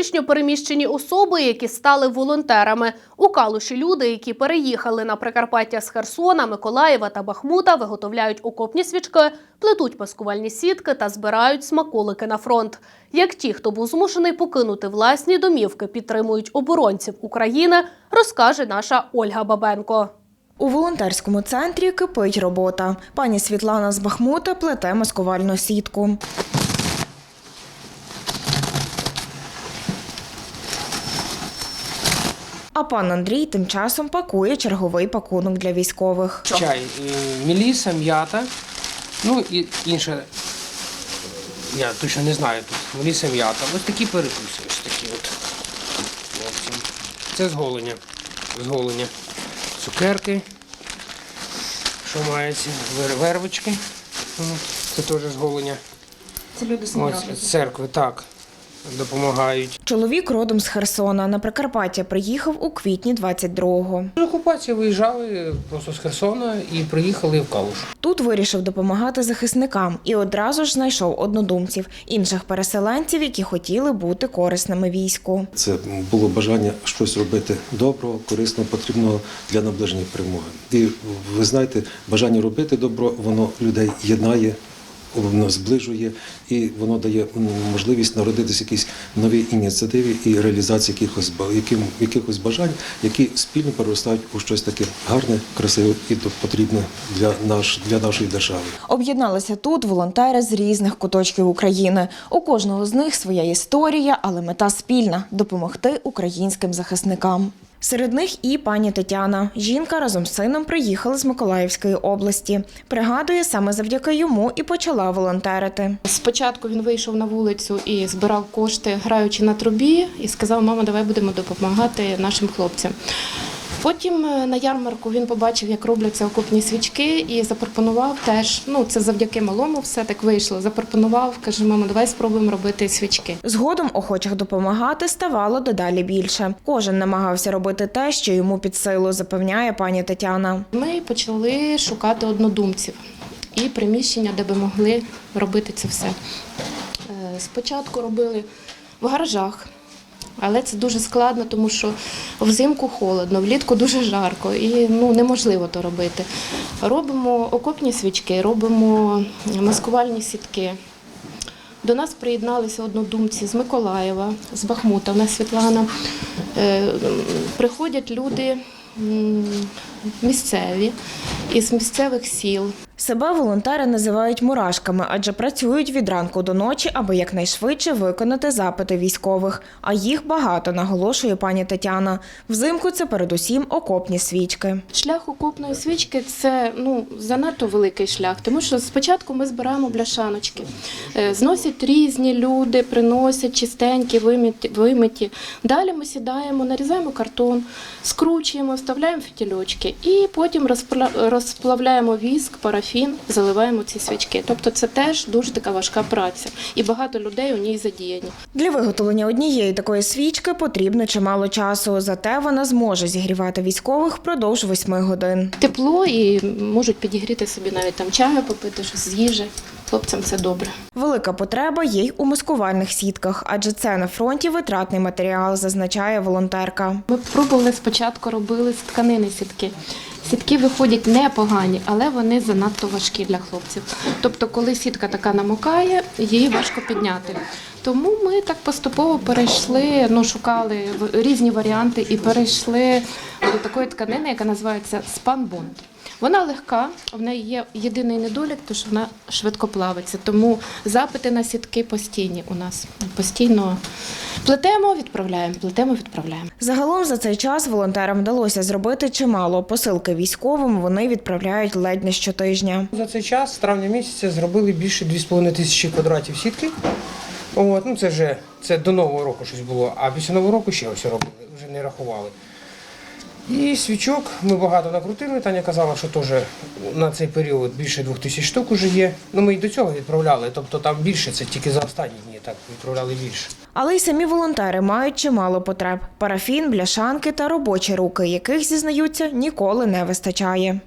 Внутрішньо переміщені особи, які стали волонтерами. У Калуші люди, які переїхали на Прикарпаття з Херсона, Миколаєва та Бахмута, виготовляють окопні свічки, плетуть маскувальні сітки та збирають смаколики на фронт. Як ті, хто був змушений покинути власні домівки, підтримують оборонців України, розкаже наша Ольга Бабенко. У волонтерському центрі кипить робота. Пані Світлана з Бахмута плете маскувальну сітку. А пан Андрій тим часом пакує черговий пакунок для військових. Чай, е, меліса, м'ята, ну і інше. Я точно не знаю тут. Меліса, м'ята. Ось такі перекуси. Ось такі от. Це зголення. Зголення. Цукерки. Що мається? Вер- Вервички. Ну, Це теж зголення. Це люди з церкви, так. Допомагають. Чоловік родом з Херсона. На Прикарпаття приїхав у квітні 22-го. З окупації виїжджали просто з Херсона і приїхали в Калуш. Тут вирішив допомагати захисникам і одразу ж знайшов однодумців, інших переселенців, які хотіли бути корисними війську. Це було бажання щось робити доброго, корисного, потрібного для наближення перемоги. І ви знаєте, бажання робити добро, воно людей єднає, воно зближує і воно дає можливість народитися якісь нові ініціативи і реалізації якихось яким- якихось бажань, які спільно переростають у щось таке гарне, красиве і потрібне для наш для нашої держави. Об'єдналися тут волонтери з різних куточків України. У кожного з них своя історія, але мета спільна допомогти українським захисникам. Серед них і пані Тетяна. Жінка разом з сином приїхала з Миколаївської області. Пригадує, саме завдяки йому і почала волонтерити. Спочатку він вийшов на вулицю і збирав кошти, граючи на трубі, і сказав: Мама, давай будемо допомагати нашим хлопцям. Потім е, на ярмарку він побачив, як робляться окопні свічки, і запропонував теж. Ну це завдяки малому, все так вийшло. Запропонував, каже, мама, давай спробуємо робити свічки. Згодом охочих допомагати ставало дедалі більше. Кожен намагався робити те, що йому під силу, запевняє пані Тетяна. Ми почали шукати однодумців і приміщення, де би могли робити це все. Е, Спочатку робили в гаражах, але це дуже складно, тому що взимку холодно, влітку дуже жарко і ну, неможливо то робити. Робимо окопні свічки, робимо маскувальні сітки. До нас приєдналися однодумці з Миколаєва, з Бахмута, у нас Світлана. Е, Приходять люди місцеві із місцевих сіл. Себе волонтери називають мурашками, адже працюють від ранку до ночі, аби якнайшвидше виконати запити військових. А їх багато, наголошує пані Тетяна. Взимку це передусім окопні свічки. Шлях окопної свічки це ну занадто великий шлях, тому що спочатку ми збираємо бляшаночки, Е, зносять різні люди, приносять чистенькі, вимиті. вимиті. Далі ми сідаємо, нарізаємо картон, скручуємо, вставляємо фітільочки і потім розпла- розплавляємо віск, парафін, заливаємо ці свічки. Тобто це теж дуже така важка праця, і багато людей у ній задіяні. Для виготовлення однієї такої свічки потрібно чимало часу, зате вона зможе зігрівати військових впродовж восьми годин. Тепло і можуть підігріти собі навіть там чаю попити, щось з їжі. Хлопцям це добре. Велика потреба є й у маскувальних сітках, адже це на фронті витратний матеріал, зазначає волонтерка. Ми пробували спочатку робили з тканини сітки. Сітки виходять непогані, але вони занадто важкі для хлопців. Тобто, коли сітка така намокає, її важко підняти. Тому ми так поступово перейшли, ну шукали різні варіанти і перейшли до такої тканини, яка називається спанбонд. Вона легка, в неї є єдиний недолік, то що вона швидко плавиться. Тому запити на сітки постійні у нас. Постійно плетемо, відправляємо, плетемо, відправляємо. Загалом за цей час волонтерам вдалося зробити чимало. Посилки військовим вони відправляють ледь не щотижня. За цей час, з травня місяця, зробили більше 2,5 тисячі квадратів сітки. От, ну це вже це до Нового року щось було, а після Нового року ще ось робили, вже не рахували. І свічок ми багато накрутили. Таня казала, що теж на цей період більше двох тисяч штук уже є. Ну ми і до цього відправляли, тобто там більше, це тільки за останні дні так відправляли більше. Але й самі волонтери мають чимало потреб: парафін, бляшанки та робочі руки, яких зізнаються ніколи не вистачає.